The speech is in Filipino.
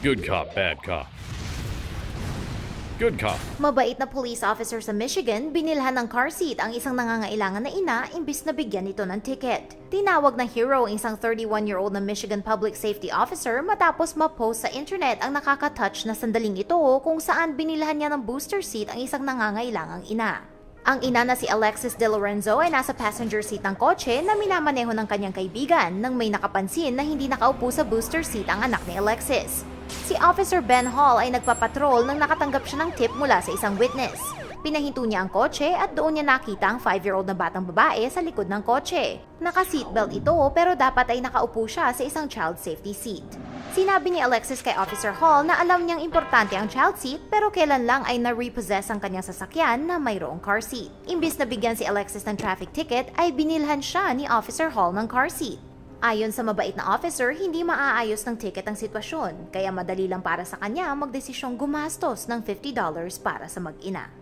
Good cop, bad cop. Good cop. Mabait na police officer sa Michigan, binilhan ng car seat ang isang nangangailangan na ina imbis na bigyan ito ng ticket. Tinawag na hero ang isang 31-year-old na Michigan Public Safety Officer matapos ma-post sa internet ang nakaka-touch na sandaling ito kung saan binilhan niya ng booster seat ang isang nangangailangang ina. Ang ina na si Alexis De Lorenzo ay nasa passenger seat ng kotse na minamaneho ng kanyang kaibigan nang may nakapansin na hindi nakaupo sa booster seat ang anak ni Alexis. Si Officer Ben Hall ay nagpapatrol nang nakatanggap siya ng tip mula sa isang witness. Pinahinto niya ang kotse at doon niya nakita ang 5-year-old na batang babae sa likod ng kotse. Naka-seatbelt ito pero dapat ay nakaupo siya sa isang child safety seat. Sinabi ni Alexis kay Officer Hall na alam niyang importante ang child seat pero kailan lang ay na-repossess ang kanyang sasakyan na mayroong car seat. Imbis na bigyan si Alexis ng traffic ticket ay binilhan siya ni Officer Hall ng car seat. Ayon sa mabait na officer, hindi maaayos ng ticket ang sitwasyon, kaya madali lang para sa kanya magdesisyong gumastos ng $50 para sa mag-ina.